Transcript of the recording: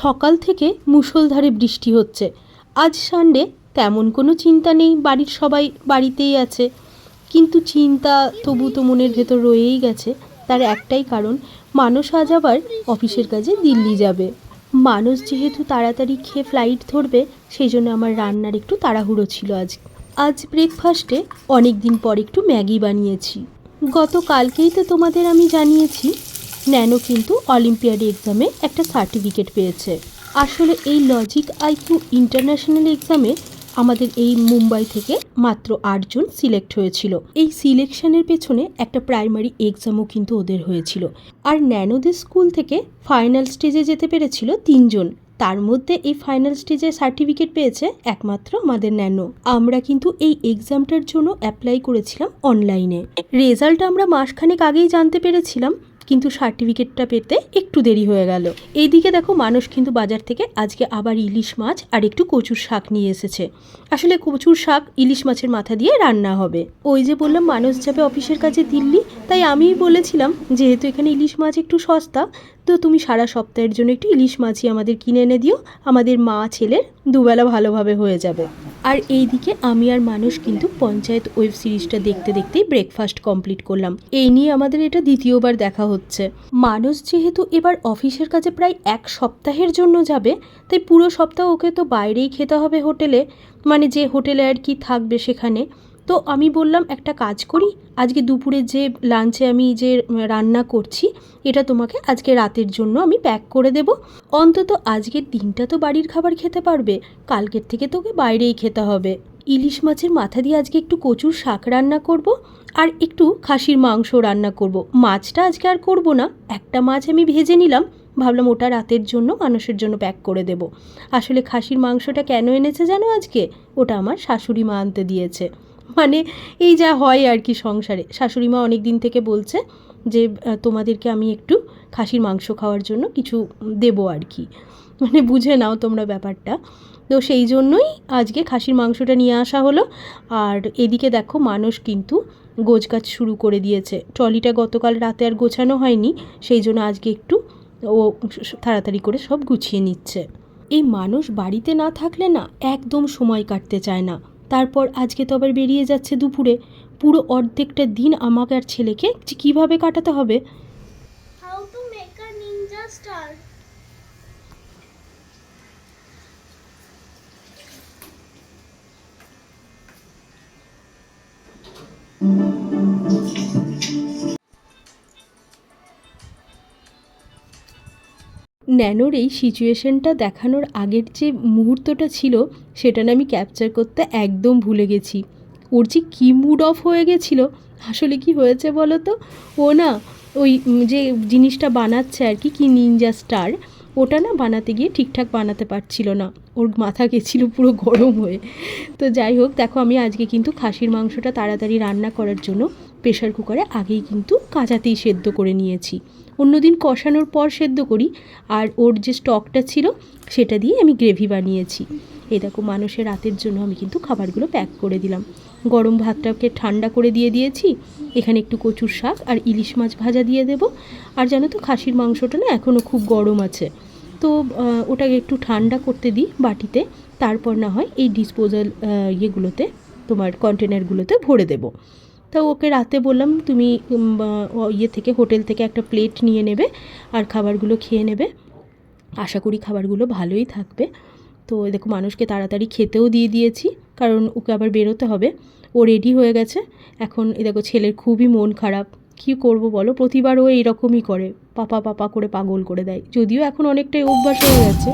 সকাল থেকে মুষলধারে বৃষ্টি হচ্ছে। আজ সানডে তেমন কোনো চিন্তা নেই, বাড়ির সবাই বাড়িতেই আছে। কিন্তু চিন্তা তবু তো মনের ভেতর রয়েই গেছে। তার একটাই কারণ, মানুষ আজ আবার অফিসের কাজে দিল্লি যাবে। মানুষ যেহেতু তাড়াতাড়ি খেয়ে ফ্লাইট ধরবে সেই জন্য আমার রান্নার একটু তাড়াহুড়ো ছিল আজ। আজ ব্রেকফাস্টে অনেক দিন পর একটু ম্যাগি বানিয়েছি। গতকালকেই তো তোমাদের আমি জানিয়েছি ন্যানো কিন্তু অলিম্পিয়াড এক্সামে একটা সার্টিফিকেট পেয়েছে। আসলে এই লজিক আইকিউ ইন্টারন্যাশনাল এক্সামে আমাদের এই মুম্বাই থেকে মাত্র আটজন সিলেক্ট হয়েছিল। এই সিলেকশনের পেছনে একটা প্রাইমারি এক্সামও কিন্তু ওদের হয়েছিল। আর ন্যানোদের স্কুল থেকে ফাইনাল স্টেজে যেতে পেরেছিল তিনজন তার মধ্যে এই ফাইনাল স্টেজে সার্টিফিকেট পেয়েছে একমাত্র আমাদের ন্যানো। আমরা কিন্তু এই এক্সামটার জন্য অ্যাপ্লাই করেছিলাম অনলাইনে রেজাল্ট আমরা মাসখানেক আগেই জানতে পেরেছিলাম। কিন্তু সার্টিফিকেটটা পেতে একটু দেরি হয়ে গেল। এইদিকে দেখো মানুষ কিন্তু বাজার থেকে আজকে আবার ইলিশ মাছ আর একটু কচুর শাক নিয়ে এসেছে। আসলে কচুর শাক ইলিশ মাছের মাথা দিয়ে রান্না হবে। ওই যে বললাম মানুষ যাবে অফিসের কাছে দিল্লি, তাই আমিই বলেছিলাম, যেহেতু এখানে ইলিশ মাছ একটু সস্তা, তো তুমি সারা সপ্তাহের জন্য একটু ইলিশ মাছই আমাদের কিনে এনে দিও, আমাদের মা ছেলের দুবেলা ভালোভাবে হয়ে যাবে। আর এইদিকে আমি আর মানুষ কিন্তু পঞ্চায়েত ওয়েব সিরিজটা দেখতে দেখতেই ব্রেকফাস্ট কমপ্লিট করলাম। এই নিয়ে আমাদের এটা দ্বিতীয়বার দেখা হচ্ছে। মানুষ যেহেতু এবার অফিসের কাছে প্রায় এক সপ্তাহের জন্য যাবে, তাই পুরো সপ্তাহ ওকে তো বাইরেই খেতে হবে হোটেলে মানে যে হোটেলে আর কি থাকবে সেখানে। তো আমি বললাম, একটা কাজ করি, আজকে দুপুরে যে লাঞ্চে আমি যে রান্না করছি, এটা তোমাকে আজকে রাতের জন্য আমি প্যাক করে দেব। অন্তত আজকের দিনটা তো বাড়ির খাবার খেতে পারবে, কালকের থেকে তোকে বাইরেই খেতে হবে। ইলিশ মাছের মাথা দিয়ে আজকে একটু কচুর শাক রান্না করব আর একটু খাসির মাংস রান্না করব। মাছটা আজকে আর করব না, একটা মাছ আমি ভেজে নিলাম, ভাবলাম ওটা রাতের জন্য মানুষের জন্য প্যাক করে দেব। আসলে খাসির মাংসটা কেন এনেছে জানো আজকে? ওটা আমার শাশুড়ি মা আনতে দিয়েছে। মানে এই যা হয় আর কি সংসারে। শাশুড়ি মা অনেক দিন থেকে বলছে যে তোমাদেরকে আমি একটু খাসির মাংস খাওয়ার জন্য কিছু দেবো আর কি। মানে বুঝে নাও তোমরা ব্যাপারটা। তো সেই জন্যই আজকে খাসির মাংসটা নিয়ে আসা হলো। আর এদিকে দেখো মানুষ কিন্তু গোছগাছ শুরু করে দিয়েছে। ট্রলিটা গতকাল রাতে আর গোছানো হয়নি, সেই জন্য আজকে একটু ও তাড়াতাড়ি করে সব গুছিয়ে নিচ্ছে। এই মানুষ বাড়িতে না থাকলে না একদম সময় কাটতে চায় না। তারপর আজকে তো আবার বেরিয়ে যাচ্ছে দুপুরে। পুরো অর্ধেকটা দিন আমাকে আর ছেলেকে কীভাবে কাটাতে হবে? Ninja star? ন্যানোর এই সিচুয়েশনটা দেখানোর আগের যে মুহূর্তটা ছিল, সেটা না আমি ক্যাপচার করতে একদম ভুলে গেছি। ওর যে কী মুড অফ হয়ে গেছিল, আসলে কি হয়েছে বলো তো? ও না, ওই যে জিনিসটা বানাচ্ছে আর কি কি নিনজা স্টার ওটা না বানাতে গিয়ে ঠিকঠাক বানাতে পারছিল না। ওর মাথা গেছিল পুরো গরম হয়ে। তো যাই হোক, দেখো আমি আজকে কিন্তু খাসির মাংসটা তাড়াতাড়ি রান্না করার জন্য প্রেশার কুকারে আগেই কিন্তু কাঁচাতেই সেদ্ধ করে নিয়েছি। অন্যদিন কষানোর পর সেদ্ধ করি, আর ওর যে স্টকটা ছিল সেটা দিয়ে আমি গ্রেভি বানিয়েছি। এই দেখো মানুষের রাতের জন্য আমি কিন্তু খাবারগুলো প্যাক করে দিলাম। গরম ভাতটাকে ঠান্ডা করে দিয়ে দিয়েছি। এখানে একটু কচুর শাক আর ইলিশ মাছ ভাজা দিয়ে দেবো। আর জানো তো খাসির মাংসটা না এখনও খুব গরম আছে। তো ওটাকে একটু ঠান্ডা করতে দিই বাটিতে। তারপর না হয় এই ডিসপোজাল ইয়েগুলোতে, তোমার কন্টেনারগুলোতে ভরে দেবো। তা ওকে রাতে বললাম, তুমি ইয়ে থেকে, হোটেল থেকে একটা প্লেট নিয়ে নেবে আর খাবারগুলো খেয়ে নেবে। আশা করি খাবারগুলো ভালোই থাকবে। তো দেখো, মানুষকে তাড়াতাড়ি খেতেও দিয়ে দিয়েছি। কারণ ওকে আবার বেরোতে হবে। ও রেডি হয়ে গেছে। এখন এ দেখো ছেলের খুবই মন খারাপ। কি করব বলো? প্রতিবার ও এইরকমই করে। পাপা পাপা করে পাগল করে দেয়। যদিও এখন অনেকটাই অভ্যাস হয়ে গেছে।